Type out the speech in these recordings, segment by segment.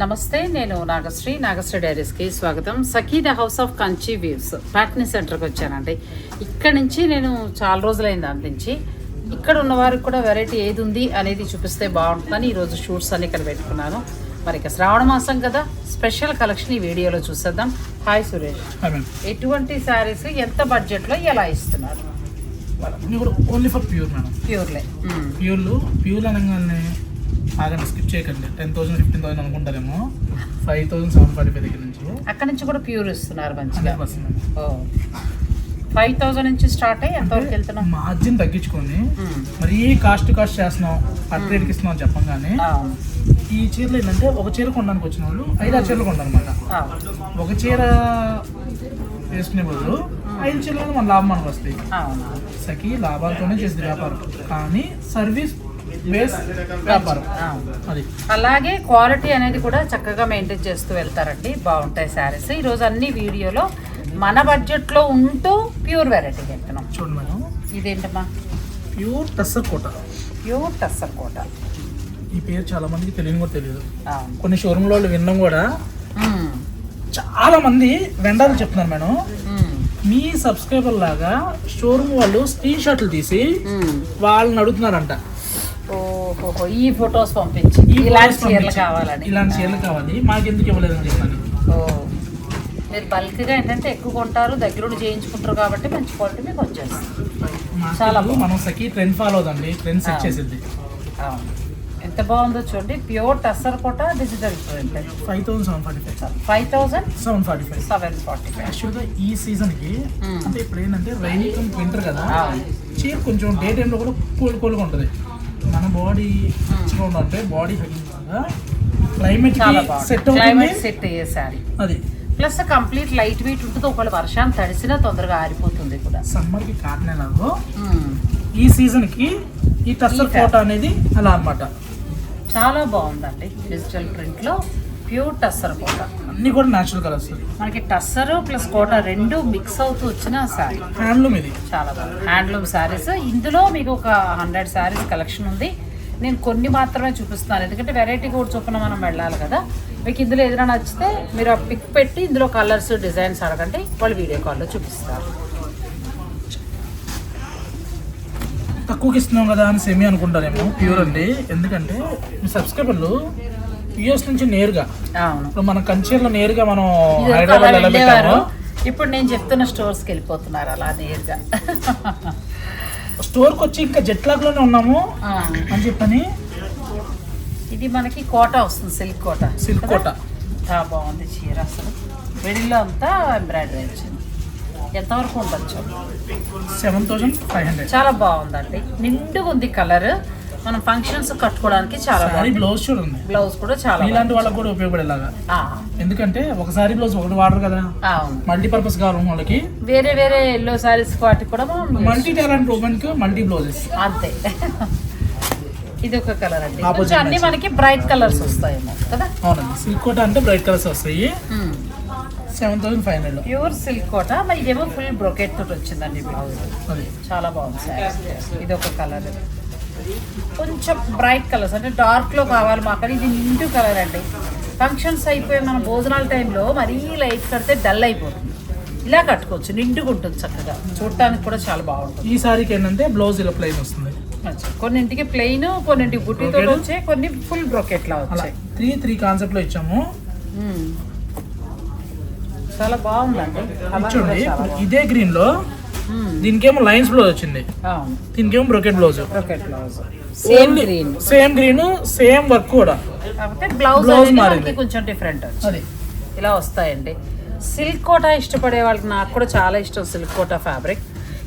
నమస్తే నేను నాగశ్రీ. నాగశ్రీ డైరీస్కి స్వాగతం. Sakina house of Kanchi weaves Patny సెంటర్కి వచ్చానండి. ఇక్కడ నుంచి నేను చాలా రోజులైంది నుంచి. ఇక్కడ ఉన్న వారికి కూడా వెరైటీ ఏది ఉంది అనేది చూపిస్తే బాగుంటుందని ఈరోజు షూట్స్ అన్ని ఇక్కడ పెట్టుకున్నాను. మరి ఇక శ్రావణ మాసం కదా స్పెషల్ కలెక్షన్ ఈ వీడియోలో చూసేద్దాం. హాయ్ సురేష్. ఎటువంటి శారీస్ ఎంత బడ్జెట్లో ఎలా ఇస్తున్నారు? ఓన్లీ ఫర్ ప్యూర్ మేడం ప్యూర్లే. ప్యూర్లు ప్యూర్ అనగానే ఆగండి స్కిప్ చేయకండి. టెన్ థౌసండ్ ఫిఫ్టీన్ థౌసండ్ అనుకుంటారేమో. Five thousand seven forty five దగ్గర నుంచి. అక్కడ నుంచి కూడా ప్యూర్ ఇస్తున్నారు మంచిగా. ఫైవ్ థౌసండ్ నుంచి స్టార్ట్ అయ్యి ఎంతవరకు వెళ్తున్నాం మార్జిన్ తగ్గించుకొని మ్మ్. మరీ కాస్ట్ కాస్ట్ చేస్తున్నాం. అట్ రేట్కి ఇస్తున్నాం అని చెప్పంగానే. ఈ చీరలు ఏంటంటే ఒక చీర కొనడానికి వచ్చిన వాళ్ళు ఐదు ఆరు చీరలు కొంటారనమాట. ఒక చీర వేసుకునే బదులు ఐదు చీరలు మన లాభం మనకు వస్తాయి. సఖి లాభాలతోనే చేసేది వ్యాపారం. కానీ సర్వీస్ బేస్ వ్యాపారం అవును. అది. అలాగే క్వాలిటీ అనేది కూడా చక్కగా మెయింటైన్ చేస్తూ వెళ్తారండి. బాగుంటాయి శారీస్. ఈరోజు అన్ని వీడియోలో మన బడ్జెట్లో ఉంటూ ప్యూర్ వెరైటీ వెళ్తున్నాం చూడండి madam. ఇదేంటమ్మా? Pure tussar Kota. Pure tussar Kota. ఈ పేరు చాలా మందికి తెలియని కూడా తెలియదు. కొన్ని షోరూంలో వాళ్ళు వినడం కూడా. చాలా మంది వెండాలు చెప్తున్నారు మేడం. మీ సబ్స్క్రైబర్ లాగా షోరూమ్ వాళ్ళు స్క్రీన్ షాట్లు తీసి. వాళ్ళని అడుగుతున్నారంట. ఓహోహో ఈ ఫొటోస్ పంపించి. ఈ ఇలాంటి చీరలు కావాలని. ఇలాంటి చీరలు కావాలి. మాకు ఎందుకు ఇవ్వలేదని చెప్పాను ఓ. మీరు బల్క్గా ఏంటంటే ఎక్కువ కొంటారు దగ్గరుండి చేయించుకుంటారు కాబట్టి మంచి క్వాలిటీ మీకు వచ్చేస్తుంది. చాలా. మనం సఖి ట్రెండ్ ఫాలో అవుదండి. ట్రెండ్ సెట్ ఆ. చేసేది అవును. ఎంత బాగుందో చూడండి. Pure tussar Kota digital print. Five thousand seven forty five. Five thousand seven forty five. Seven forty five. యాక్చువల్గా ఈ సీజన్కి. అంటే ఇప్పుడు ఏంటంటే రైనీ వింటర్ కదా. చీర కొంచెం డే టైంలో కూడా కూల్ కూల్గా ఉంటుంది. మన బాడీ ఉండాలంటే బాడీ క్లైమేట్ చాలా బాగుంది సెట్ అవుతుంది. క్లైమేట్ సెట్ అయ్యే శారీ. అది. ప్లస్ కంప్లీట్ లైట్ వెయిట్ ఉంటుంది. ఒకవేళ వర్షాన్ని తడిసినా తొందరగా ఆరిపోతుంది కూడా. సమ్మర్కి కాటన్ ఎలాగో మ్మ్. ఈ సీజన్కి ఈ టస్సర్ ఈ కోట అనేది అలా అన్నమాట. చాలా బాగుందండి. డిజిటల్ ప్రింట్లో ప్యూర్ టస్సర్ కోట అన్నీ కూడా న్యాచురల్ కలర్స్ మనకి టస్సర్ ప్లస్ కోట రెండు మిక్స్ అవుతూ వచ్చిన శారీ. హ్యాండ్లూమ్ ఇది. చాలా బాగుంది. హ్యాండ్లూమ్ శారీస్ ఇందులో మీకు ఒక హండ్రెడ్ శారీస్ కలెక్షన్ ఉంది. నేను కొన్ని మాత్రమే చూపిస్తున్నాను. ఎందుకంటే వెరైటీ కూడా చొప్పున మనం వెళ్ళాలి కదా. మీకు ఇందులో ఏదైనా నచ్చితే మీరు ఆ పిక్ పెట్టి ఇందులో కలర్స్ డిజైన్స్ అడగండి. వాళ్ళు వీడియో కాల్లో చూపిస్తారు. తక్కువకి ఇస్తున్నాం కదా అని సెమీ అనుకుంటారేమో. ప్యూర్ అండి. ఎందుకంటే మీ సబ్స్క్రైబర్లు యూఎస్ నుంచి నేరుగా. ఇప్పుడు మన కంచేర్లో నేరుగా మనం హైదరాబాద్ ఎలా పెట్టామో. ఇప్పుడు నేను చెప్తున్న స్టోర్స్కి వెళ్ళిపోతున్నారు అలా నేరుగా. స్టోర్కి వచ్చి ఇంకా జెట్ లాగ్లోనే ఉన్నాము. అని చెప్పని. ఇది మనకి కోట వస్తుంది సిల్క్ కోట. సిల్క్? కోట. చాలా బాగుంది చీర అసలు. మిడిల్లో అంతా ఎంబ్రాయిడరీ వచ్చింది. ఎంతవరకు ఉండొచ్చు? Seven thousand five hundred. చాలా బాగుందండి. నిండుగా ఉంది కలర్. మనం ఫంక్షన్స్ కట్టుకోవడానికి చాలా సారీ బాగుంది బ్లౌజ్ చూడండి బ్లౌజ్ కూడా చాలా ఇలాంటి వాళ్ళకి కూడా ఉపయోగపడేలాగా. ఎందుకంటే ఒక సారీ బ్లౌజ్ ఒకటి వాడరు కదా. మల్టీపర్పస్ కావాలి వాళ్ళకి వేరే వేరే ఎల్లో సారీస్ వాటికి కూడా మల్టీ టాలెంట్ ఉమెన్కి మల్టీ బ్లౌజెస్ అంతే. ఇది ఒక కలర్ అండి. కొంచెం అన్ని. మనకి బ్రైట్ కలర్స్ వస్తాయేమో కదా? అవునండి. సిల్క్ కోట అంటే బ్రైట్ కలర్స్ వస్తాయి. Seven thousand five hundred pure silk Kota మరి ఇదేమో ఫుల్ బ్రొకెట్ తోటి వచ్చిందండి బ్లౌజ్ చాలా బాగుంది ఇది ఒక కలర్ కొంచెం బ్రైట్ కలర్స్ అంటే డార్క్లో కావాలి మాకు ఇది నిండు కలర్ అండి ఫంక్షన్స్ అయిపోయి మన భోజనాల టైంలో మరీ లైట్ కడితే డల్ అయిపోతుంది ఇలా కట్టుకోవచ్చు నిండుగా ఉంటుంది చక్కగా చూడటానికి కూడా చాలా బాగుంటుంది ఈ సారీకి ఏంటంటే బ్లౌజ్ ఇలా ప్లెయిన్ వస్తుంది కొన్నింటికి ప్లెయిన్ కొన్నింటికి బుట్టితో? వచ్చాయి కొన్ని ఫుల్ బ్రొకెట్లా అలా వచ్చాయి త్రీ త్రీ కాన్సెప్ట్లో ఇచ్చాము మ్మ్. చాలా బాగుందండి. ఇదే గ్రీన్లో. దీనికేమో లైన్స్ బ్లౌజ్ వచ్చింది. దీనికేమో brocade blouse. Same green. Same green same work కూడా. బ్లౌజ్ మారింది. కొంచెం డిఫరెంట్ అది. ఇలా వస్తాయండి. సిల్క్ కోట ఇష్టపడే వాళ్ళకి నాకు కూడా చాలా ఇష్టం సిల్క్ కోట ఫ్యాబ్రిక్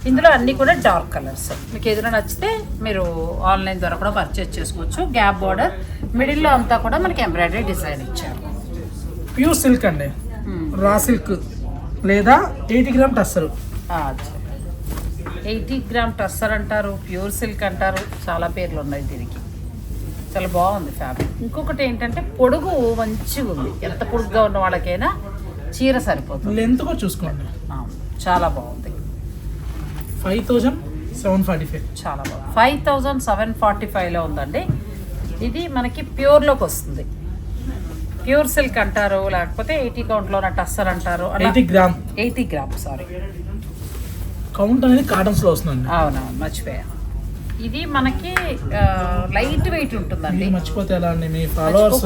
ఇందులో అన్నీ కూడా డార్క్ కలర్స్ మీకు ఏదైనా నచ్చితే మీరు ఆన్లైన్ ద్వారా కూడా పర్చేస్ చేసుకోవచ్చు. గ్యాప్ బార్డర్ మిడిల్లో అంతా కూడా మనకి ఎంబ్రాయిడరీ డిజైన్ ఇచ్చారు. ప్యూర్ సిల్క్ అండి. రా సిల్క్ లేదా eighty gram tussar eighty gram tussar అంటారు ప్యూర్ సిల్క్ అంటారు చాలా పేర్లు ఉన్నాయి దీనికి. చాలా బాగుంది ఫ్యాబ్రిక్. ఇంకొకటి ఏంటంటే పొడుగు మంచిగా ఉంది. ఎంత పొడుగుగా ఉన్న వాళ్ళకైనా చీర సరిపోతుంది. లెంత్ కూడా చూసుకోండి. చాలా బాగుంది. Five thousand seven forty five చాలా బాగుంది. ఫైవ్ థౌజండ్ సెవెన్ ఫార్టీ ఫైవ్లో ఉందండి. ఇది మనకి ప్యూర్లోకి వస్తుంది. ప్యూర్ సిల్క్ అంటారు లేకపోతే ఎయిటీ కౌంట్లో ఉన్న టస్సర్ అంటారు eighty gram eighty gram sari. Count అనేది కాటన్స్లో వస్తుందండి. అవునవును మర్చిపోయా. ఇది మనకి లైట్ వెయిట్ ఉంటుందండి. మీరు మర్చిపోతే ఎలా అండి? మీ ఫాలోవర్స్.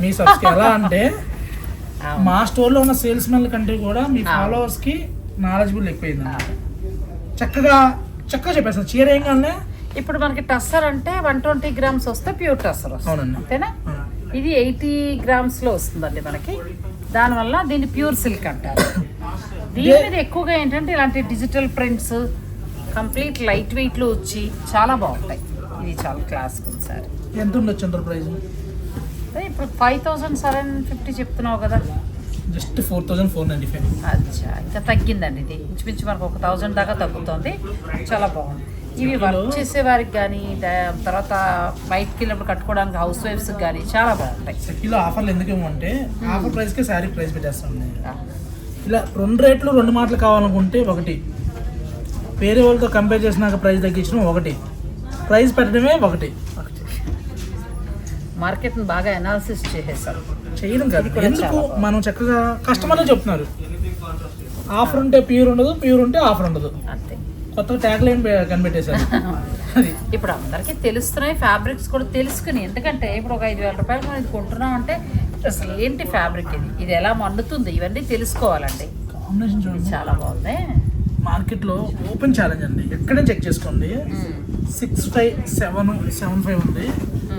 మీ సబ్స్క్రైబ్ ఎలా అంటే. మా స్టోర్లో ఉన్న సేల్స్ మెన్ కంటే కూడా మీ ఆ. ఫాలోవర్స్కి నాలెడ్జబుల్ ఎక్కువైంది. చక్కగా చక్కగా చెప్పేస్తారు చీర ఏం కానీ ఇప్పుడు మనకి టస్సర్ అంటే వన్ ట్వంటీ గ్రామ్స్ వస్తే ప్యూర్ టస్సర్ వస్తుంది. అంతేనా? ఇది ఎయిటీ గ్రామ్స్లో వస్తుందండి మనకి. దానివల్ల దీన్ని ప్యూర్ సిల్క్ అంటారు. దీని మీద ఎక్కువగా ఏంటంటే ఇలాంటి డిజిటల్ ప్రింట్స్ కంప్లీట్ లైట్ వెయిట్లో వచ్చి చాలా బాగుంటాయి. ఇది చాలా క్లాస్ సార్. ఎంత ఉండొచ్చు అంటారు ప్రైస్ ఇప్పుడు ఫైవ్ థౌసండ్ సెవెన్ ఫిఫ్టీ చెప్తున్నావు కదా. Just four thousand four ninety five అచ్చా ఇంకా తగ్గిందండి ఇది. ఇంచుమించు మనకు ఒక థౌజండ్ దాకా తగ్గుతుంది. చాలా బాగుంది. ఇవి వర్క్ చేసే వారికి కానీ తర్వాత బయటకి వెళ్ళినప్పుడు కట్టుకోవడానికి హౌస్ వైఫ్స్కి కానీ చాలా బాగుంటాయి. సెక్కిలో ఆఫర్లు ఎందుకు ఇవ్వమంటే ఆఫర్ ప్రైస్కే శారీ ప్రైస్ పెట్టేస్తామండి ఇలా రెండు రేట్లు రెండు మాటలు కావాలనుకుంటే ఒకటి. వేరే వాళ్ళతో కంపేర్ చేసినాక ప్రైస్ తగ్గించడం ఒకటి. ప్రైస్ పెట్టడమే ఒకటి. మార్కెట్ని బాగా అనాలిసిస్ చేసేసారు చేయడం కాదు. ఎందుకు. మనం చక్కగా కస్టమర్లే చెప్తున్నారు. ఆఫర్ ఉంటే ప్యూర్ ఉండదు ప్యూర్ ఉంటే ఆఫర్ ఉండదు. అంతే. కొత్తగా ట్యాగ్ లైన్ కనిపెట్టేశారు? ఇప్పుడు అందరికీ తెలుస్తున్నాయి ఫ్యాబ్రిక్స్ కూడా తెలుసుకుని. ఎందుకంటే ఇప్పుడు ఒక ఐదు వేల రూపాయలు మనం ఇది కొంటున్నాం అంటే అసలు ఏంటి ఫ్యాబ్రిక్ ఇది? ఇది ఎలా మండుతుంది? ఇవన్నీ తెలుసుకోవాలండి. కాంబినేషన్ చూడండి. చాలా బాగుంది. మార్కెట్లో ఓపెన్ ఛాలెంజ్ అండి. ఎక్కడైనా చెక్ చేసుకోండి. Six five seven seven five ఉంది.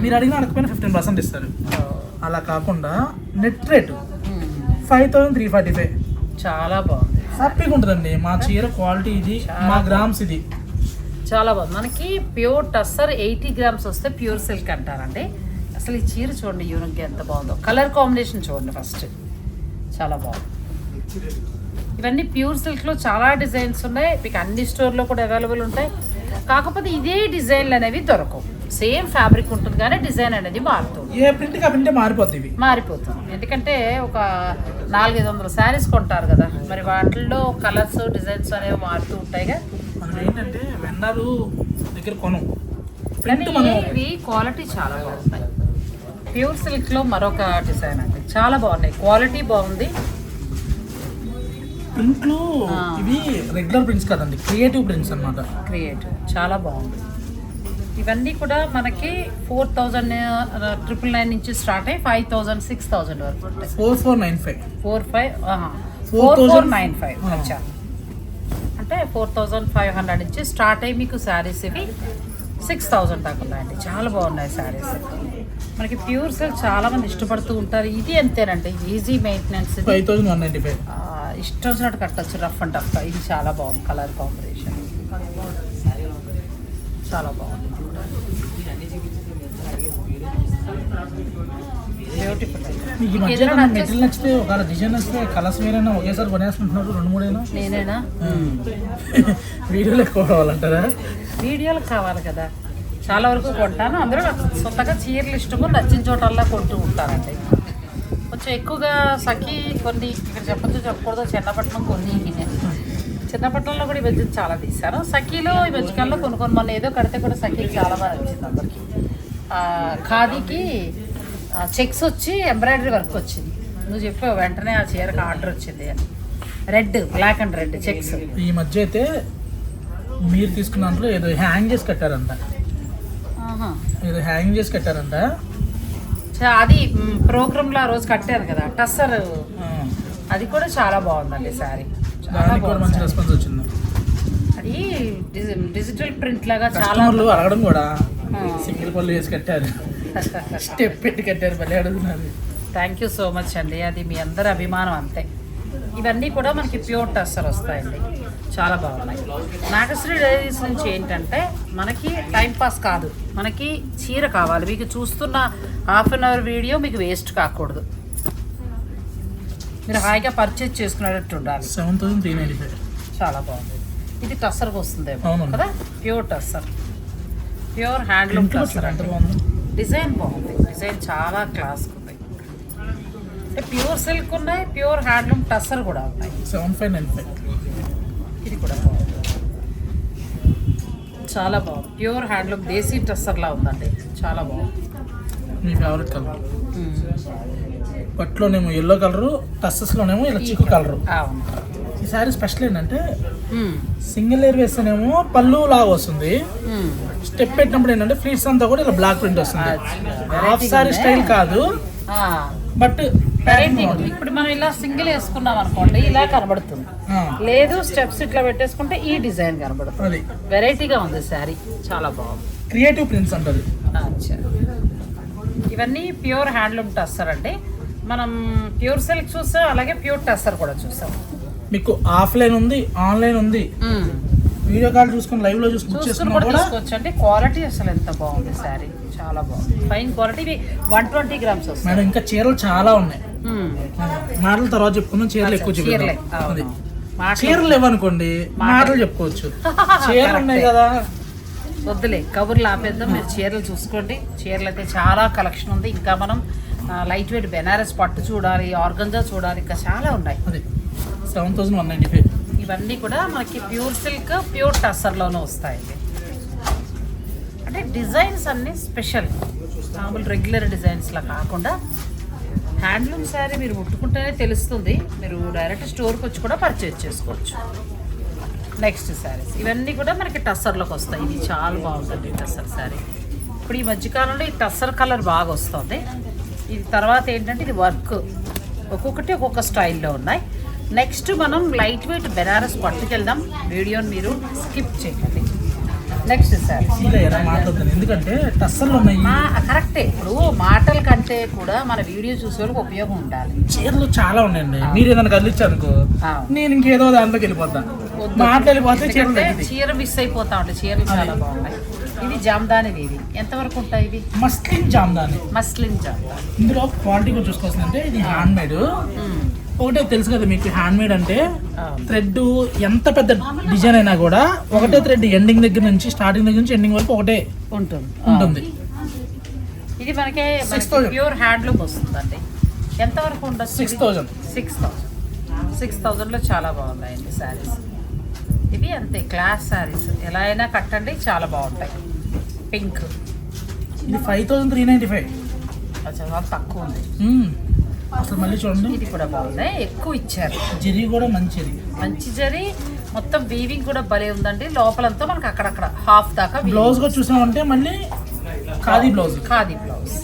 మీరు అడిగిన అడగకపోయినా ఫిఫ్టీన్ పర్సెంట్ ఇస్తారు. ఓ. అలా కాకుండా net rate. Five thousand three forty five చాలా బాగుంది. హ్యాపీగా ఉంటుందండి. మా చీర క్వాలిటీ ఇది మా గ్రామ్స్ ఇది. చాలా బాగుంది. మనకి ప్యూర్ టస్సర్ ఎయిటీ గ్రామ్స్ వస్తే ప్యూర్ సిల్క్ అంటారండి. అసలు ఈ చీర చూడండి యూనిక్ ఎంత బాగుందో. కలర్ కాంబినేషన్ చూడండి ఫస్ట్ చాలా బాగుంది. ఇవన్నీ ప్యూర్ సిల్క్లో చాలా డిజైన్స్ ఉన్నాయి. మీకు అన్ని స్టోర్లో కూడా అవైలబుల్ ఉంటాయి. కాకపోతే ఇదే డిజైన్లు అనేవి దొరకవు. సేమ్ ఫ్యాబ్రిక్ ఉంటుంది కానీ డిజైన్ అనేది మారుతుంది. ఏ ప్రింటే మారిపోతాయి ఇవి. మారిపోతుంది. ఎందుకంటే ఒక నాలుగైదు వందల శారీస్ కొంటారు కదా. మరి వాటిల్లో కలర్స్ డిజైన్స్ అనేవి మారుతూ ఉంటాయిగా మనం ఏంటంటే వెండాలు దగ్గర కొనం. ఇవి క్వాలిటీ చాలా బాగున్నాయి ప్యూర్ సిల్క్లో మరొక డిజైన్ అండి. చాలా బాగున్నాయి. క్వాలిటీ బాగుంది. ప్రింట్లు. ఇవి రెగ్యులర్ ప్రింట్స్ కాదండి. క్రియేటివ్ ప్రింట్స్ అన్నమాట. క్రియేటివ్ చాలా బాగుంది. ఇవన్నీ కూడా మనకి ఫోర్ థౌజండ్ ట్రిపుల్ నైన్ నుంచి స్టార్ట్ అయ్యి ఫైవ్ థౌజండ్ సిక్స్ థౌజండ్ వరకు ఉంటాయి. Four four nine five four five four four nine five. అచ్చా. అంటే ఫోర్ థౌజండ్ ఫైవ్ హండ్రెడ్ నుంచి స్టార్ట్ అయ్యి మీకు శారీస్ ఇవి సిక్స్ థౌజండ్ దాకా ఉన్నాయండి. చాలా బాగున్నాయి శారీస్ మనకి ప్యూర్ సిల్క్ చాలా మంది ఇష్టపడుతూ ఉంటారు. ఇది అంతేనండి easy maintenance five thousand one ninety five. ఇష్టం వచ్చినట్టు కట్టచ్చు. Rough and tough. ఇది చాలా బాగుంది. Colour combination. చాలా బాగుంది. మెటీరియల్ నచ్చితే ఒక డిజైన్ నచ్చితే కలర్స్ వేరైనా ఒకేసారి కొనేసుకుంటున్నారు రెండు మూడైనా? నేనేనా? వీడియోలు కావాలంటారా వీడియోలు కావాలి కదా. చాలా వరకు కొంటాను. అందరూ సొంతగా చీరలు ఇష్టము నచ్చిన చోటల్లా కొంటూ ఉంటారండి కొంచెం ఎక్కువగా సఖి కొన్ని ఇక్కడ చెప్పచ్చు చెప్పకూడదు. చిన్నపట్నం కొన్ని చిన్నపట్నంలో కూడా ఈ మధ్య చాలా తీశాను. సఖీలో ఈ మధ్యకాలంలో కొన్ని కొన్ని మొన్న ఏదో కడితే కూడా సఖీకి చాలా బాగా నచ్చింది అందరికి. ఖాదీకి చెక్స్ వచ్చి ఎంబ్రాయిడరీ వర్క్ వచ్చింది. నువ్వు చెప్పావు వెంటనే ఆ చీరకు ఆర్డర్ వచ్చింది అని. Red black and red checks. ఈ మధ్య అయితే మీరు తీసుకున్న ఏదో హ్యాంగ్ చేసి కట్టారంట. ఏదో హ్యాంగ్ చేసి కట్టారంట అది ప్రోగ్రామ్లో ఆ రోజు కట్టారు కదా టస్సర్. అది కూడా చాలా బాగుందండి సారీ. చాలా మంచి రెస్పాన్స్ వచ్చింది. అది డిజి- డిజిటల్ ప్రింట్ లాగా చాలా అడగడం కూడా. సింగిల్ పళ్ళు వేసి కట్టారు. స్టెప్ పెట్టి కట్టారు భలే అడుగుతున్నారు. థ్యాంక్ యూ సో మచ్ అండి. అది మీ అందరి అభిమానం అంతే. ఇవన్నీ కూడా మనకి ప్యూర్ టస్సర్ వస్తాయండి. చాలా బాగున్నాయి. నాగశ్రీ డైరీస్ నుంచి ఏంటంటే మనకి టైం పాస్ కాదు. మనకి చీర కావాలి. మీకు చూస్తున్న హాఫ్ అన్ అవర్ వీడియో మీకు వేస్ట్ కాకూడదు. మీరు హాయిగా పర్చేజ్ చేసుకునేటట్టు ఉండాలి. Seven thousand three ninety five చాలా బాగుంది. ఇది టస్సర్కి అవునండి. కదా? Pure tussar. Pure handloom tussar అంటే డిజైన్ బాగుంది. డిజైన్ చాలా క్లాస్ ఉంది. ప్యూర్ సిల్క్ ఉన్నాయి ప్యూర్ హ్యాండ్లూమ్ టస్సర్ కూడా ఉన్నాయి. సెవెన్ ఫైవ్ నైన్ ఫైవ్ ఇది కూడా బాగుంది. చాలా బాగుంది. ప్యూర్ హ్యాండ్లూమ్ దేశీ టస్సర్లా ఉందండి. చాలా బాగుంది. మీ ఫేవరెట్ కలర్. పట్టులోనేమో ఎల్లో కలరు టస్సెస్లోనేమో ఇలా చిక్కు కలరు అవును. ఈ సారీ స్పెషల్ ఏంటంటే. సింగిల్ లేయర్ వేస్తేనేమో పళ్ళు లాగా వస్తుంది. స్టెప్ పెట్టినప్పుడు ఏంటంటే ఫ్లీట్స్ అంతా కూడా ఇలా బ్లాక్ ప్రింట్ వస్తుంది. హాఫ్ సారీ స్టైల్ కాదు. ఆ, బట్. ఇప్పుడు మనం ఇలా సింగిల్ వేసుకున్నాం అనుకోండి ఇలా కనబడుతుంది. లేదు స్టెప్స్ ఇట్లా పెట్టేసుకుంటే ఈ డిజైన్ కనబడుతుంది. వెరైటీగా ఉంది శారీ. చాలా బాగుంది. క్రియేటివ్ ప్రింట్స్ అంటారు. ఇవన్నీ ప్యూర్ హ్యాండ్లూమ్ టస్సర్ అండి. మనం ప్యూర్ సిల్క్ చూసాం అలాగే ప్యూర్ టస్సర్ కూడా చూసాం మీకు ఆఫ్లైన్ ఉంది ఆన్లైన్ ఉంది. వీడియో కాల్ చూసుకొని లైవ్లో చూసుకుని అండి క్వాలిటీ అసలు ఎంత బాగుంది శారీ. చాలా బాగుంది. Fine quality one twenty grams వస్తాయి. మేడం ఇంకా చీరలు చాలా ఉన్నాయి. మాటల తర్వాత చెప్పుకుందాం. చీరలు ఎక్కువ చీరలే. చీరలు లేవనుకోండి మాటలు. చెప్పుకోవచ్చు. చీరలు ఉన్నాయి. కదా. వద్దులే కబుర్లు ఆపేద్దాం. మీరు చీరలు చూసుకోండి. చీరలు అయితే చాలా కలెక్షన్ ఉంది. ఇంకా మనం లైట్ వెయిట్ బెనారస్ పట్టు చూడాలి ఆర్గంజా చూడాలి ఇంకా చాలా ఉన్నాయి. Seven thousand one ninety five ఇవన్నీ కూడా మనకి ప్యూర్ సిల్క్ ప్యూర్ టస్సర్లోనూ వస్తాయండి అంటే డిజైన్స్ అన్నీ స్పెషల్. మామూలు రెగ్యులర్ డిజైన్స్లా కాకుండా హ్యాండ్లూమ్ శారీ మీరు ముట్టుకుంటేనే తెలుస్తుంది. మీరు డైరెక్ట్ స్టోర్కి వచ్చి కూడా పర్చేజ్ చేసుకోవచ్చు. నెక్స్ట్ శారీస్ ఇవన్నీ కూడా మనకి టస్సర్లోకి వస్తాయి. ఇది చాలా బాగుంటుంది టస్సర్ శారీ ఇప్పుడు ఈ మధ్యకాలంలో ఈ టస్సర్ కలర్ బాగా వస్తుంది. ఇది తర్వాత ఏంటంటే ఇది వర్క్. ఒక్కొక్కటి ఒక్కొక్క స్టైల్లో ఉన్నాయి. నెక్స్ట్ మనం లైట్ వెయిట్ బెనారస్ పట్టుకెళ్దాం. వీడియోని మీరు స్కిప్ చేయండి నెక్స్ట్ ఎలా మాట్లాడుతాను. ఎందుకంటే టస్సర్లు ఉన్నాయి. కరెక్టే. ఇప్పుడు మాటల కంటే కూడా మన వీడియో చూసే వాళ్ళకి ఉపయోగం ఉండాలి. చీరలు చాలా ఉన్నాయండి. మీరు ఏదైనా ఆ. నేను ఇంకేదో దాంట్లోకి వెళ్ళిపోతా. వద్దు. మాటలు వెళ్ళిపోతే చీరలు ఎందుకంటే తగ్గుతాయి. చీర మిస్ అయిపోతా ఉంటాయి చీరలు చాలా బాగున్నాయి. ఇది జామ్దాని ఇవి ఎంతవరకు ఉంటాయి ఇవి? మస్లిన్ జామ్దాని. మస్లిన్ జామ్దాని. ఇందులో క్వాలిటీ కూడా చూసుకోవాల్సిందంటే ఇది హ్యాండ్ మేడ్ ఒకటే తెలుసు కదా మీకు హ్యాండ్ మేడ్ అంటే థ్రెడ్ ఎంత పెద్ద డిజైన్ అయినా కూడా ఒకటే థ్రెడ్ ఎండింగ్ దగ్గర నుంచి స్టార్టింగ్ దగ్గర నుంచి ఎండింగ్ వరకు ఒకటే ఉంటుంది. ఉంటుంది. ఇది మనకి 6,000. ప్యూర్ హ్యాండ్లూమ్ వస్తుందండి. ఎంతవరకు ఉండదు 6,000. సిక్స్ థౌజండ్ సిక్స్ థౌజండ్లో చాలా బాగున్నాయండి శారీస్ ఇవి అంతే క్లాస్ శారీస్ ఎలా అయినా కట్టండి చాలా బాగుంటాయి. పింక్ ఇది five thousand three ninety five చాలా తక్కువ ఉంది. అసలు మళ్ళీ చూడండి. ఇది కూడా బాగుంది. ఎక్కువ ఇచ్చారు. జరీ కూడా మంచిది మంచి జరి. మొత్తం వీవింగ్ కూడా భలే ఉందండి. లోపలంతా మనకు అక్కడక్కడ హాఫ్ దాకా. బ్లౌజ్ కూడా చూసామంటే మళ్ళీ ఖాదీ బ్లౌజ్ ఖాదీ బ్లౌజ్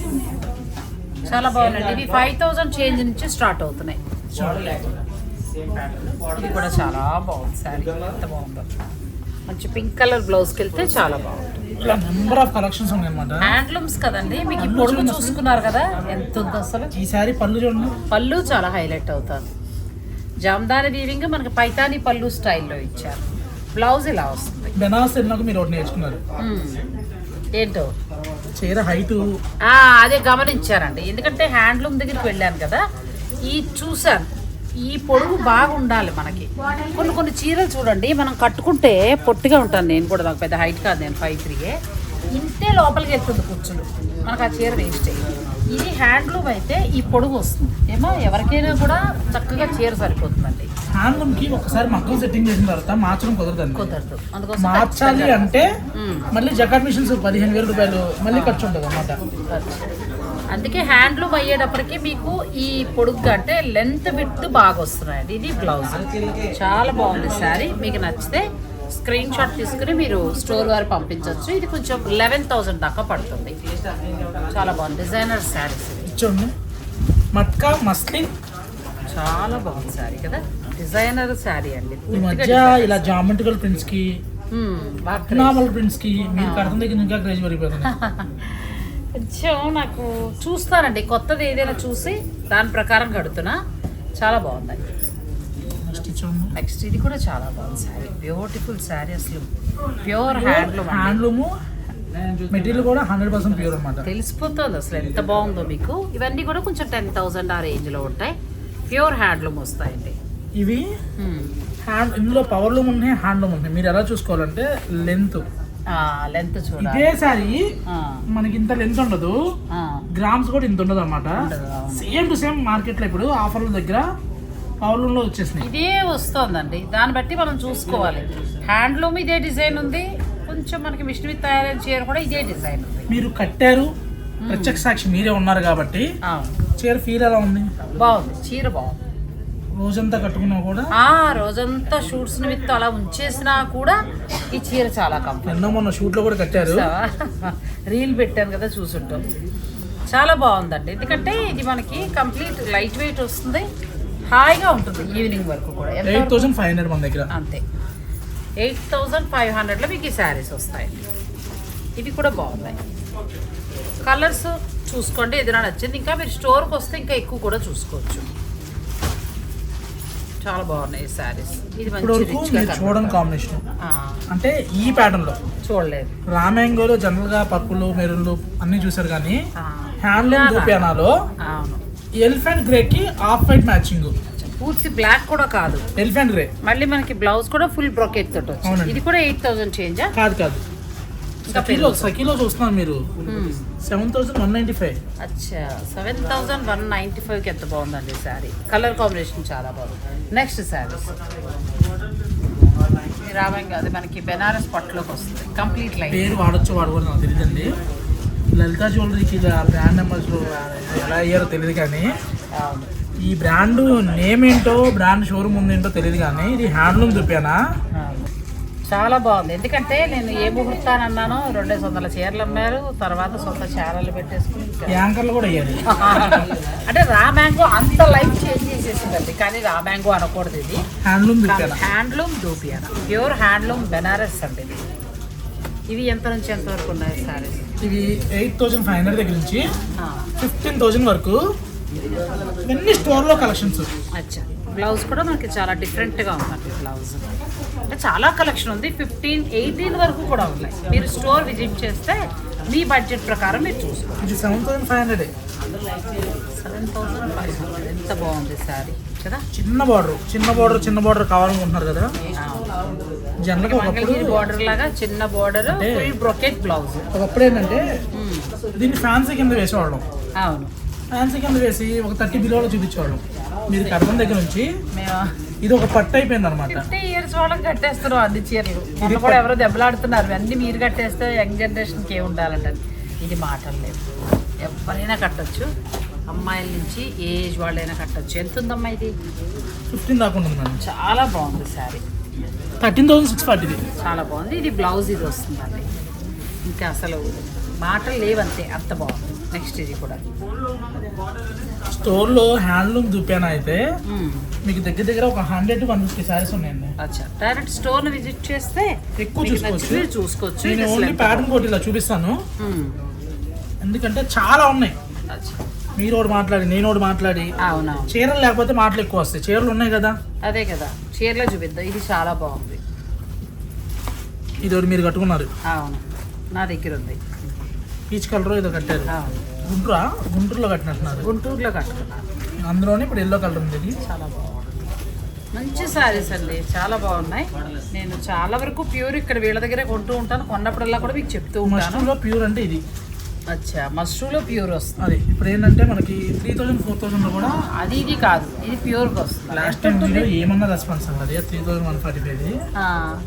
చాలా బాగుందండి. ఇవి ఫైవ్ థౌజండ్ చేంజ్ నుంచి స్టార్ట్ అవుతున్నాయి. ఇది కూడా చాలా బాగుంది. శారీ ఎంత బాగుందో. మంచి పింక్ కలర్ బ్లౌజ్కి వెళ్తే చాలా బాగుంటుంది. ఇలా నెంబర్ ఆఫ్ కలెక్షన్స్ ఉన్నాయి అనమాట హ్యాండ్లూమ్స్ కదండి మీకు ఈ పొడుగు చూసుకున్నారు కదా ఎంత ఉంది అసలు. ఈ శారీ పళ్ళు చూడండి. పళ్ళు చాలా హైలైట్ అవుతుంది జామ్దాని వీవింగ్ మనకి పైతాని పళ్ళు స్టైల్లో ఇచ్చారు. బ్లౌజ్ ఇలా వస్తుంది? బెనారస్ వెళ్ళినాక మీరు ఒకటి నేర్చుకున్నారు. ఏంటో? చీర హైట్ అదే గమనించారండి. ఎందుకంటే హ్యాండ్లూమ్ దగ్గరికి వెళ్ళాను కదా ఈ చూశాను. ఈ పొడుగు బాగా ఉండాలి మనకి. కొన్ని కొన్ని చీరలు చూడండి మనం కట్టుకుంటే పొట్టిగా ఉంటాను నేను కూడా నాకు పెద్ద హైట్ కాదు నేను ఫైవ్ త్రీయే ఇంతే లోపలికి వెళ్తుంది కుర్చులు మనకు ఆ చీర వేస్ట్ ఇది హ్యాండ్లూమ్ అయితే ఈ పొడుగు వస్తుంది. ఏమో ఎవరికైనా కూడా చక్కగా చీర సరిపోతుందండి. హ్యాండ్లూమ్కి ఒకసారి మగ్గం సెట్టింగ్ చేసిన తర్వాత మార్చడం కుదరదండి కుదరదు. అందుకోసం మార్చాలి అంటే. మళ్ళీ జకాట్ మిషన్స్ పదిహేను వేల రూపాయలు మళ్ళీ ఖర్చు ఉంటుంది అనమాట అందుకే హ్యాండ్లూమ్ అయ్యేటప్పటికి మీకు ఈ పొడుగు అంటే లెంత్ విత్ బాగా వస్తున్నాయండి ఇది బ్లౌజ్. చాలా బాగుంది శారీ. మీకు నచ్చితే స్క్రీన్ షాట్ తీసుకుని మీరు స్టోర్ వారు పంపించవచ్చు ఇది కొంచెం లెవెన్ థౌసండ్ దాకా పడుతుంది. చాలా బాగుంది. డిజైనర్ శారీస్ చూడండి. మట్కా మస్లిన్. చాలా బాగుంది శారీ కదా. డిజైనర్ శారీ అండి. ఈ మధ్య. ఇలా జామెట్రికల్ ప్రింట్స్కి మ్మ్, బాగా crazy. నార్మల్ ప్రింట్స్కి మీరు కడతం దగ్గర ఇంకా క్రేజ్ పెరిగిపోతుంది కొంచెం నాకు చూస్తానండి. కొత్తది ఏదైనా చూసి దాని ప్రకారం కడుతున్నా. చాలా బాగుంది నెక్స్ట్ ఇది కూడా చాలా బాగుంది శారీ. బ్యూటిఫుల్ శారీ అసలు. ప్యూర్ హ్యాండ్లూమ్ హ్యాండ్లూమ్ మెటీరియల్ కూడా హండ్రెడ్ పర్సెంట్ ప్యూర్ అనమాట తెలిసిపోతుంది అసలు ఎంత బాగుందో మీకు. ఇవన్నీ కూడా కొంచెం టెన్ థౌసండ్ ఆ రేంజ్లో ఉంటాయి. ప్యూర్ హ్యాండ్లూమ్ వస్తాయండి. ఇవి. హ్యాండ్ ఇందులో పవర్ లూమ్ ఉన్నాయి హ్యాండ్లూమ్ ఉన్నాయి. మీరు ఎలా చూసుకోవాలంటే లెంత్ లెంత్ చూడాలి. ఇదే సారీ మనకి ఇంత లెంత్ ఉండదు. గ్రామ్స్ కూడా ఇంత ఉండదు అనమాట. సేమ్ టు సేమ్ మార్కెట్లో ఇప్పుడు ఆఫర్ల దగ్గర పవర్ లూమ్లో వచ్చేసినాయి. ఇదే వస్తుందండి. దాన్ని బట్టి మనం చూసుకోవాలి. హ్యాండ్లూమ్ ఇదే డిజైన్ ఉంది. కొంచెం మనకి మిషన్ తయారైన చీర కూడా ఇదే డిజైన్ ఉంది. మీరు కట్టారు. ప్రత్యక్ష సాక్షి మీరే ఉన్నారు కాబట్టి చీర ఫీల్ ఎలా ఉంది? బాగుంది. చీర బాగుంది. రోజంతా కట్టుకున్నా కూడా? ఆ రోజంతా షూట్స్ నిమిత్తం అలా ఉంచేసినా కూడా ఈ చీర చాలా కంఫర్ట్ ఎన్నో మొన్న షూట్లో కూడా కట్టారు. రీల్ పెట్టాను కదా చూసుంటాం. చాలా బాగుందండి. ఎందుకంటే ఇది మనకి కంప్లీట్ లైట్ వెయిట్ వస్తుంది. హాయిగా ఉంటుంది ఈవినింగ్ వరకు కూడా. ఎయిట్? థౌసండ్ ఫైవ్ హండ్రెడ్ మన దగ్గర. అంతే. ఎయిట్ థౌజండ్ ఫైవ్ హండ్రెడ్లో మీకు ఈ శారీస్ వస్తాయి. ఇవి కూడా బాగున్నాయి. కలర్స్ చూసుకోండి ఏదైనా నచ్చింది. ఇంకా మీరు స్టోర్కి వస్తే ఇంకా ఎక్కువ కూడా చూసుకోవచ్చు. చాలా బాగున్నాయి ఇది ఇప్పుడు మంచి వరకు చూడని కాంబినేషన్ అంటే ఈ ప్యాటర్న్లో. చూడలేదు. రామ్యాంగోలో జనరల్గా పర్పుల్ మెరూన్లు అన్ని చూసారు కానీ హ్యాండ్లూమ్ అవును. ఎలిఫెంట్ గ్రే కి ఆఫ్ వైట్ మ్యాచింగ్ పూర్తి బ్లాక్ కూడా కాదు. ఎలిఫెంట్ గ్రే మళ్ళీ మనకి బ్లౌజ్ కూడా ఫుల్ బ్రొకెట్ తోటి. ఇది కూడా ఎయిట్ థౌసండ్ చేంజా కాదు కాదు. ఇంకా సఖీలో సఖీలో చూస్తున్నారు మీరు. Seven thousand one ninety five అచ్చా సెవెన్ థౌజండ్ వన్ నైంటీ ఫైవ్కి ఎంత బాగుందండి శారీ. కలర్ కాంబినేషన్ చాలా బాగుంది. నెక్స్ట్ శారీస్ రామంగా అది మనకి బెనారస్ పట్టులోకి వస్తుంది. కంప్లీట్ లైన్ పేరు వాడచ్చు వాడకూడదు నాకు తెలియదండి లలితా జ్యువెలరీకి బ్రాండ్ నెంబర్స్ ఎలా అయ్యారో తెలియదు కానీ ఈ బ్రాండ్ నేమ్ ఏంటో బ్రాండ్ షోరూమ్ ఉందేంటో తెలియదు కానీ ఇది హ్యాండ్లూమ్ అవును. చాలా బాగుంది. ఎందుకంటే నేను ఏ ముహూర్తాన్ని అన్నానో రెండేసి వందల చీరలు అమ్మారు తర్వాత సొంత చీరలు పెట్టేసుకుని యాంకర్లు కూడా అంటే రా మ్యాంగో అంత లైఫ్ చేంజ్ చేసేసిందండి. కానీ రా మ్యాంగో అనకూడదు ఇది. హ్యాండ్లూమ్ హ్యాండ్లూమ్ దూపియానా. ప్యూర్ హ్యాండ్లూమ్ బెనారస్ అండి ఇది. ఇవి ఎంత నుంచి ఎంత వరకు ఉన్నాయి సారీస్ ఇవి ఎయిట్ థౌసండ్ ఫైవ్ హండ్రెడ్ దగ్గర నుంచి ఫిఫ్టీన్ థౌసండ్ వరకు ఇవన్నీ స్టోర్లో కలెక్షన్స్. అచ్చా. బ్లౌజ్ కూడా మనకి చాలా డిఫరెంట్గా ఉందండి బ్లౌజ్. అంటే చాలా కలెక్షన్ ఉంది. ఫిఫ్టీన్ ఎయిటీన్ వరకు కూడా ఉన్నాయి. మీరు స్టోర్ విజిట్ చేస్తే మీ బడ్జెట్ ప్రకారం మీరు చూసుకోండి seven thousand five hundred seven thousand five hundred ఎంత బాగుంది శారీ కదా? చిన్న బార్డర్ చిన్న బార్డర్ చిన్న బార్డర్ కావాలనుకుంటున్నారు కదా? జనరల్గా మంగళగిరి బార్డర్ లాగా చిన్న బార్డర్ ఫుల్ బ్రొకెట్ బ్లౌజ్ ఒకప్పుడు ఏంటంటే దీన్ని ఫ్యాన్సీ కింద వేసేవాళ్ళం. అవును. ఫ్యాన్సీ కింద వేసి ఒక థర్టీ బిలోలో చూపించేవాళ్ళం. మీరు కడపం దగ్గర నుంచి మేము ఇది ఒక పట్టు అయిపోయింది అనమాట ఫిఫ్టీ ఇయర్స్ వాళ్ళకి కట్టేస్తున్నాం అన్ని చీరలు. మొన్న కూడా ఎవరో దెబ్బలాడుతున్నారు. అన్ని మీరు కట్టేస్తే యంగ్ జనరేషన్కి ఏమి ఉండాలంటారు? ఇది మాటలు లేవు. ఎవరైనా కట్టొచ్చు. అమ్మాయిల నుంచి ఏజ్ వాళ్ళైనా కట్టొచ్చు. ఎంత ఉందమ్మా ఇది? ఫిఫ్టీన్ దాకా ఉంటుంది మేడం. చాలా బాగుంది శారీ. థర్టీన్ థౌసండ్ సిక్స్ ఫార్టీది చాలా బాగుంది. ఇది బ్లౌజ్ ఇది వస్తుందండి. ఇంకా అసలు మాటలు లేవంతే అంత బాగుంది. నెక్స్ట్ ఇది కూడా. స్టోర్లో హ్యాండ్లూమ్ దుప్పాన అయితే. మీకు దగ్గర దగ్గర ఒక హండ్రెడ్ వన్ ఫిఫ్టీ సారీస్ ఉన్నాయండి. అచ్చా. డైరెక్ట్ స్టోర్ విజిట్ చేస్తే ఎక్కువ చూసుకోవచ్చు. చూసుకోవచ్చు. నేను ఓన్లీ ప్యాటర్న్ కోటి ఇలా చూపిస్తాను. ఎందుకంటే చాలా ఉన్నాయి. మీరు ఒకటి మాట్లాడి నేను ఒకటి మాట్లాడి. అవునవును. చీరలు లేకపోతే మాటలు ఎక్కువ వస్తాయి. చీరలు ఉన్నాయి కదా. అదే కదా. చీరలో చూపిద్దాం. ఇది చాలా బాగుంది. ఇది ఒకటి మీరు కట్టుకున్నారు. అవును. నా దగ్గర ఉంది. పీచ్ కలర్ ఏదో కట్టారు. గుంటూరా గుంటూరులో కట్టినట్టున్నారు. గుంటూరులో కట్టుకున్నాను అందులోనే ఇప్పుడు ఎల్లో కలర్ ఉంది ఇది. చాలా బాగుంది మంచి శారీస్ అండి. చాలా బాగున్నాయి. నేను చాలా వరకు ప్యూర్ ఇక్కడ వీళ్ళ దగ్గరే కొంటూ ఉంటాను. కొన్నప్పుడల్లా కూడా మీకు చెప్తూ ఉంటాను. ప్యూర్ అంటే ఇది. అచ్చా మస్ట్రూలో ప్యూర్ వస్తుంది. అది ఇప్పుడు ఏంటంటే మనకి త్రీ థౌసండ్ ఫోర్ థౌసండ్ కూడా అది ఇది కాదు ఇది ప్యూర్గా వస్తుంది. Last time? వీడియో ఏమన్నా రెస్పాన్స్ అన్నది three thousand one forty five.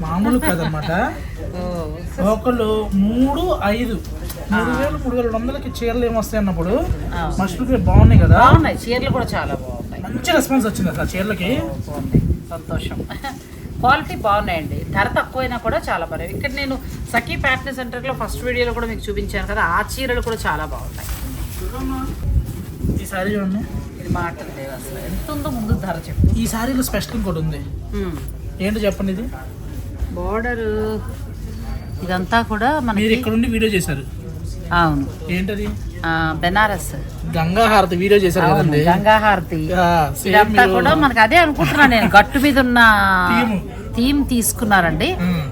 మామూలు కాదనమాట ఒకళ్ళు మూడు ఐదు మూడు వేలు మూడు వేల రెండు వందలకి చీరలు ఏమొస్తాయి అన్నప్పుడు. మస్టూర్ బాగున్నాయి కదా? బాగున్నాయి చీరలు కూడా చాలా బాగున్నాయి. మంచి రెస్పాన్స్ వచ్చింది అసలు చీరలకి. సంతోషం. క్వాలిటీ బాగున్నాయండి. ధర తక్కువైనా కూడా చాలా బాగున్నాయి. ఇక్కడ నేను సఖీ ప్యాటర్న్ సెంటర్లో ఫస్ట్ వీడియోలో కూడా మీకు చూపించాను కదా ఆ చీరలు కూడా చాలా బాగున్నాయి. ఈ సారీ చూడండి. ఇది మాటలు లేవు అసలు. ఎంత ఉందో ముందు ధర చెప్పు. ఈ సారీలో స్పెషల్ ఇంకోటి ఉంది. ఏంటో చెప్పండి ఇది? బోర్డర్ ఇదంతా కూడా మీరు మనకి ఇక్కడ ఉండి వీడియో చేశారు. అవును. ఏంటది? బెనారస్. గంగా హారతి వీడియో చేశారు కదండి. గంగాహారతి. ఇదంతా మీరు- కూడా మనకి అదే అనుకుంటున్నాను నేను. గట్టు మీద ఉన్న. థీమ్ తీసుకున్నారండి.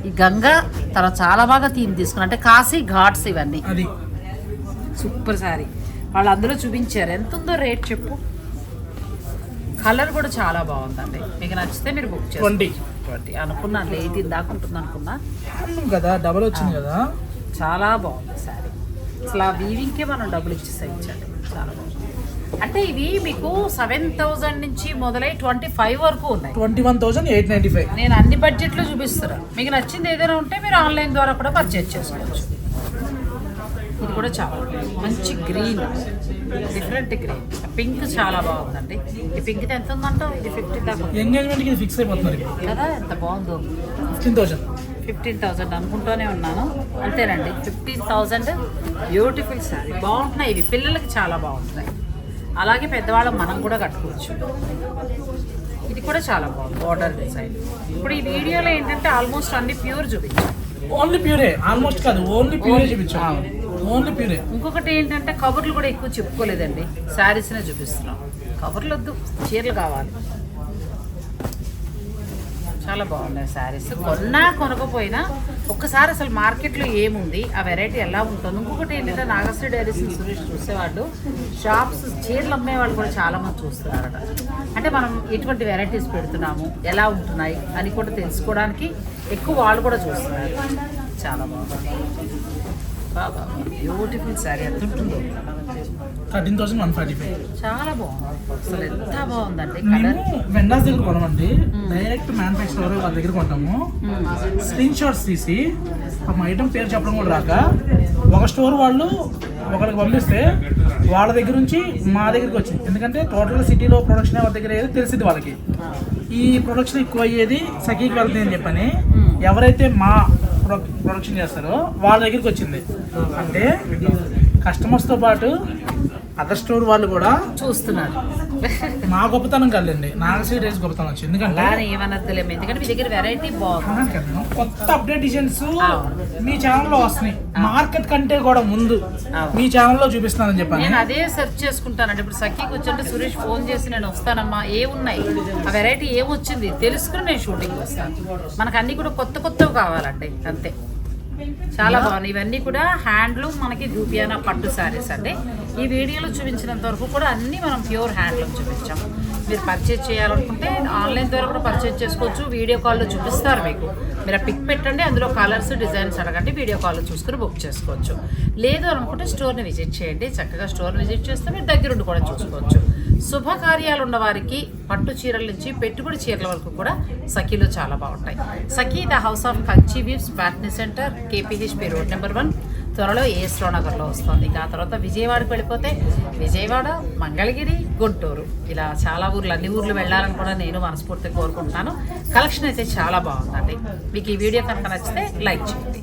ఈ గంగా తర్వాత చాలా బాగా థీమ్ తీసుకున్నారు. అంటే కాశీ ఘాట్స్ ఇవన్నీ. సూపర్ సారీ. వాళ్ళు అందులో చూపించారు. ఎంత ఉందో రేట్ చెప్పు. కలర్ కూడా చాలా బాగుందండి. మీకు నచ్చితే మీరు బుక్ ట్వంటీ. ట్వంటీ. అనుకున్నాను. ఎయిటీన్ దాకా ఉంటుంది అనుకున్నా. కదా. డబల్ వచ్చింది కదా. చాలా బాగుంది సారీ. అసలు ఆ వీవింగ్కే మనం డబ్బులు ఇచ్చేసి ఇచ్చండి చాలా బాగుంది. అంటే ఇవి మీకు సెవెన్ థౌజండ్ నుంచి మొదలై ట్వంటీ ఫైవ్ వరకు ఉన్నాయి. Twenty one thousand eight ninety five నేను అన్ని బడ్జెట్లో చూపిస్తున్నాను మీకు నచ్చింది ఏదైనా ఉంటే మీరు ఆన్లైన్ ద్వారా కూడా పర్చేజ్ చేసుకోవచ్చు. ఇది కూడా చాలా మంచి గ్రీన్ డిఫరెంట్ గ్రీన్ పింక్ చాలా బాగుందండి. ఈ పింక్ ఎంత ఉందంట? ఇది ఫిఫ్టీ దాకా ఇది ఫిక్స్ అయిపోతున్నారు కదా ఎంత బాగుందో. ఫిఫ్టీన్ థౌసండ్ ఫిఫ్టీన్ థౌజండ్ అనుకుంటూనే ఉన్నాను. అంతేనండి. ఫిఫ్టీన్ థౌజండ్ బ్యూటిఫుల్ శారీ బాగుంటున్నాయి ఇవి. పిల్లలకి చాలా బాగుంటున్నాయి. అలాగే పెద్దవాళ్ళం మనం కూడా కట్టుకోవచ్చు. ఇది కూడా చాలా బాగుంది బార్డర్ డిజైన్. ఇప్పుడు ఈ వీడియోలో ఏంటంటే ఆల్మోస్ట్ అన్ని ప్యూర్ చూపించాం. ఓన్లీ ప్యూరే ఆల్మోస్ట్ కాదు ఓన్లీ ప్యూరే చూపించాం. ఓన్లీ ప్యూరే. ఇంకొకటి ఏంటంటే కవర్లు కూడా ఎక్కువ చెప్పుకోలేదండి శారీస్నే చూపిస్తున్నాం. కవర్లు వద్దు చీరలు కావాలి. చాలా బాగున్నాయి శారీస్. కొన్నా కొనకపోయినా ఒక్కసారి అసలు మార్కెట్లో ఏముంది? ఆ వెరైటీ ఎలా ఉంటుంది. ఇంకొకటి ఏంటంటే నాగశ్రీ డైరీస్ సురేష్ చూసేవాళ్ళు షాప్స్ చీరలు అమ్మే వాళ్ళు కూడా చాలా మంది చూస్తున్నారట. అంటే మనం ఎటువంటి వెరైటీస్ పెడుతున్నాము? ఎలా ఉంటున్నాయి? అని కూడా తెలుసుకోవడానికి ఎక్కువ వాళ్ళు కూడా చూస్తున్నారు. చాలా బాగుంది. బాబా బ్యూటిఫుల్ శారీ ఎంత ఉంటుందో. Thirteen thousand one forty five. చాలా బాగుంది. అసలు ఎంత బాగుందండి మేము వెండాస్ దగ్గర కొనమండి. డైరెక్ట్ మ్యానుఫ్యాక్చరర్ వాళ్ళ దగ్గర కొంటాము. స్క్రీన్ షాట్స్ తీసి మా ఐటమ్ పేరు చెప్పడం కూడా రాక ఒక స్టోర్ వాళ్ళు ఒకరికి పంపిస్తే వాళ్ళ దగ్గర నుంచి మా దగ్గరికి వచ్చింది ఎందుకంటే టోటల్ సిటీలో ప్రొడక్షన్ ఎవరి దగ్గర ఏదో తెలిసింది వాళ్ళకి. ఈ ప్రొడక్షన్ ఎక్కువ అయ్యేది సఖీకి వెళ్తుంది అని చెప్పని ఎవరైతే మా ప్రొడక్ ప్రొడక్షన్ చేస్తారో వాళ్ళ దగ్గరికి వచ్చింది. అంటే కస్టమర్స్తో పాటు అదర్ స్టోర్ వాళ్ళు కూడా చూస్తున్నారు. మా గొప్పతనం కాదండి నాగశ్రీ రేస్ గొప్పతనం వచ్చింది ఎందుకంటే ఏమనద్దులేము ఎందుకంటే మీ దగ్గర వెరైటీ బాగుంది. కొత్త అప్డేట్ డిజైన్స్ మీ ఛానల్లో వస్తున్నాయి. మార్కెట్ కంటే కూడా ముందు మీ ఛానల్లో చూపిస్తానని చెప్పాను. నేను అదే సెర్చ్ చేసుకుంటానండి. ఇప్పుడు సఖీకి వచ్చంటే సురేష్ ఫోన్ చేసి నేను వస్తానమ్మా. ఏ ఉన్నాయి? ఆ వెరైటీ ఏమొచ్చింది? తెలుసుకుని నేను షూటింగ్ వస్తాను. మనకు అన్ని కూడా కొత్త కొత్తవి కావాలండి. అంతే. చాలా బాగున్నాయి. ఇవన్నీ కూడా హ్యాండ్లూమ్ మనకి దూపియానా పట్టు శారీస్ అండి. ఈ వీడియోలో చూపించినంత వరకు కూడా అన్నీ మనం ప్యూర్ హ్యాండ్లూమ్ చూపించాం మీరు పర్చేజ్ చేయాలనుకుంటే ఆన్లైన్ ద్వారా కూడా పర్చేజ్ చేసుకోవచ్చు. వీడియో కాల్లో చూపిస్తారు మీకు. మీరు ఆ పిక్ పెట్టండి అందులో కలర్స్ డిజైన్స్ అడగండి వీడియో కాల్లో చూసుకుని బుక్ చేసుకోవచ్చు. లేదు అనుకుంటే స్టోర్ని విజిట్ చేయండి. చక్కగా స్టోర్ని విజిట్ చేస్తే మీరు దగ్గరుండి కూడా చూసుకోవచ్చు. శుభకార్యాలు ఉన్నవారికి పట్టు చీరల నుంచి పెట్టుబడి చీరల వరకు కూడా సఖీలో చాలా బాగుంటాయి. Sakhi the house of Kanchi weaves బ్యాట్నీ centre KPHB road number one. త్వరలో ఏస్లో నగర్లో వస్తుంది. ఆ తర్వాత విజయవాడకు వెళ్ళిపోతే విజయవాడ మంగళగిరి గుంటూరు. ఇలా చాలా ఊర్లు అన్ని ఊర్లు వెళ్ళాలని కూడా నేను మనస్ఫూర్తిగా కోరుకుంటున్నాను. కలెక్షన్ అయితే చాలా బాగుందండి. మీకు ఈ వీడియో కనుక నచ్చితే లైక్ చేయండి.